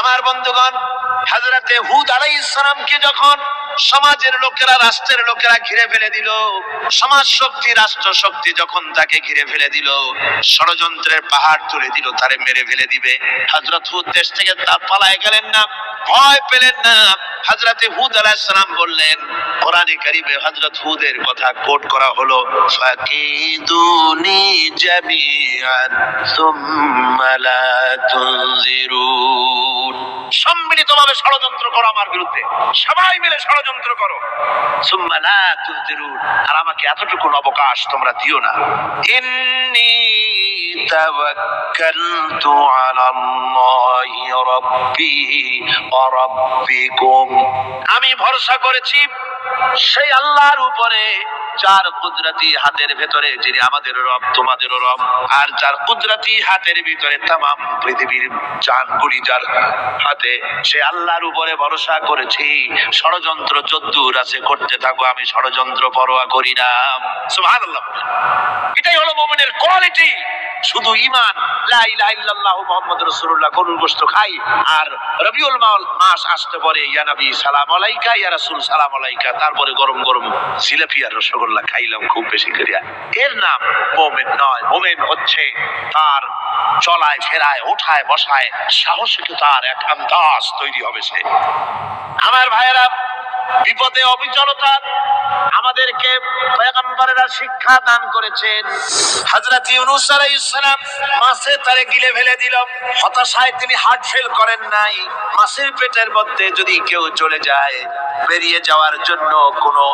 আমার বন্ধুগণ হাজরাতে হুদ আলাই ইসলামকে যখন সমাজের লোকেরা, রাষ্ট্রের লোকেরা ঘিরে ফেলে দিল সমাজ শক্তি রাষ্ট্র শক্তি যখন তাকে ঘিরে ফেলে দিল, ষড়যন্ত্রের পাহাড় তুলে দিল, তারে মেরে ফেলে দিবে। হজরত হুদ দেশ থেকে তার পালায় গেলেন না, ভয় পেলেন না। হাজরাতে হুদ আলাইসালাম বললেন কোরআনে কারিমে হজরত হুদের কথা কোট করা হলো, ফাকিদুনি জামিআন সুম্মা লা তুনজিরুন। সম্মিলিতভাবে ষড়যন্ত্র করো আমার বিরুদ্ধে। সবাই মিলে ষড়যন্ত্র করো। সুম্মা লা তুনজিরুন। আর আমাকে এতটুকু অবকাশ তোমরা দিও না। ইন্নী তাওয়াক্কালতু আলাল্লাহি রাব্বি ওয়া রাব্বিকুম। আমি ভরসা করেছি সেই আল্লাহর উপরে যার কুদরতি হাতের ভেতরে যিনি আমাদের রব, তোমাদেরও রব, আর যার কুদরতি হাতের ভিতরে তাম পৃথিবীর জানগুলি যার হাতে সে আল্লাহর উপরে ভরসা করেছি। ষড়যন্ত্র যদ্দূর আছে, করতে থাকো, আমি ষড়যন্ত্র পরোয়া করি না। এটাই হলো মোমেনের কোয়ালিটি। শুধু ইমান খাই, আর রবিউল মাস আসতে পরে, ইয়া নবী সালাম আলাইকা, ইয়া রাসূল সালাম আলাইকা, তারপরে গরম গরম জিলাপি আর রসগোল্লা। খাইলাম খুব বেশি করিয়া। এর নাম মোমেন নয়, মোমেন হচ্ছে তার চলায়, ফেরায় ওঠায় বসায় সাহসিকতার এক আন্দাজ তৈরি হবে সে। আমার ভাইয়েরা, বিপদে অবিচলতা আমাদেরকে পয়গম্বরেরা শিক্ষা দান করেছেন। হযরত ইউনূস আলাইহিস সালাম মাছে তারে গিলে ফেলে দিল। হতাশায় তিনি হার্ট ফেল করেন নাই। মাছের পেটের মধ্যে যদি কেউ চলে যায়, বেরিয়ে যাওয়ার জন্য কোনো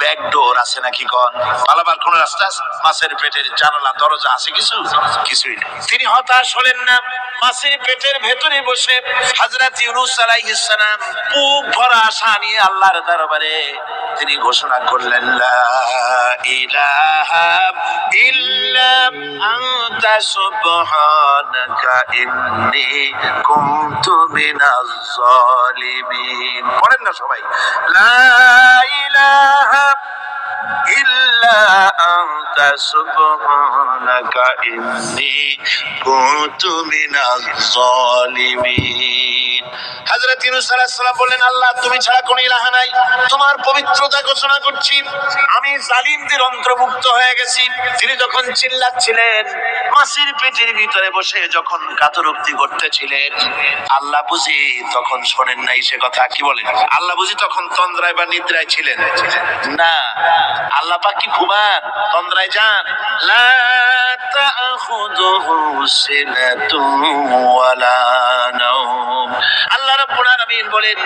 ব্যাক ডোর আছে নাকি কোন? পালাবার কোন রাস্তা? মাছের পেটের জানালা, দরজা আছে কিছু? কিছুই নেই। তিনি হতাশ হলেন না। মাছের পেটের ভেতরে বসে হযরত ইউনুস আলাইহিস সালাম বুক ভরা আশা নিয়ে আল্লাহর দরবারে তিনি ঘোষণা করলেন। সুবহানাকা ইন্নী কুনতু মিনাজ জালিমিন পড়েন না সবাই লা ইলাহা মিনাজ জালিমিন হযরত ইউনূস বললেন, আল্লাহ, তুমি ছাড়া কোনো নাই। তোমার পবিত্রতা ঘোষণা করছি। আমি জালিমদের অন্তর্ভুক্ত হয়ে গেছি। তিনি যখন চিল্লাচ্ছিলেন, মাসির পেটের ভিতরে বসে যখন করতেছিলেন, আল্লাহ বুঝি তখন শোনেন নাই সে কথা। কি বলেন? আল্লাহ বুঝি তখন তন্দ্রায় বা নিদ্রায় ছিলেন? না। আল্লাহ পাক কি ঘুমান? তন্দ্রায় যান। লা তাখুযুহু সিনাতুন ওয়ালা নাওম। আলামিন বলেন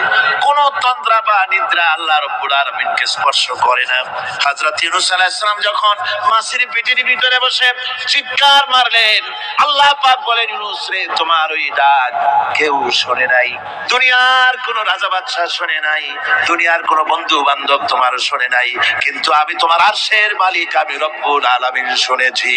কোন তন্দ্রা বা নিদ্রা আল্লাহ রাব্বুল আলামিনকে স্পর্শ করে না। হযরত ইউনূস আলাইহিস সালাম যখন মাছের পেটের ভিতরে বসে চিৎকার মারলেন, আল্লাহ পাক বলেন, ইউনূস রে, তোমার ওই ডাক কেউ শোনে নাই। দুনিয়ার কোন রাজা বাদশাহ শোনে নাই। দুনিয়ার কোন বন্ধু বান্ধব তোমার শোনে নাই। কিন্তু আমি তোমার আরশের মালিক, আমি রব্বুল আলামিন শুনেছি।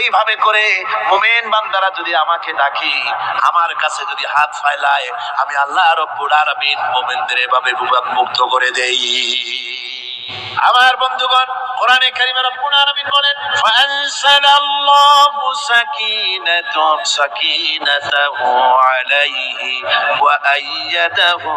এইভাবে করে মুমিন বান্দারা যদি আমাকে ডাকি, আমার কাছে যদি হাত ফাইলায় আমি আল্লাহ রব্বুল আলামিন মুমিনদের এভাবে মুক্ত করে দেই। আমার বন্ধুগণ, কোরআনে কারিমে বলেন, ফাআনসালাল্লাহু সাকিনাতু সাকিনাতাহু আলাইহি ওয়া আইয়াদাহু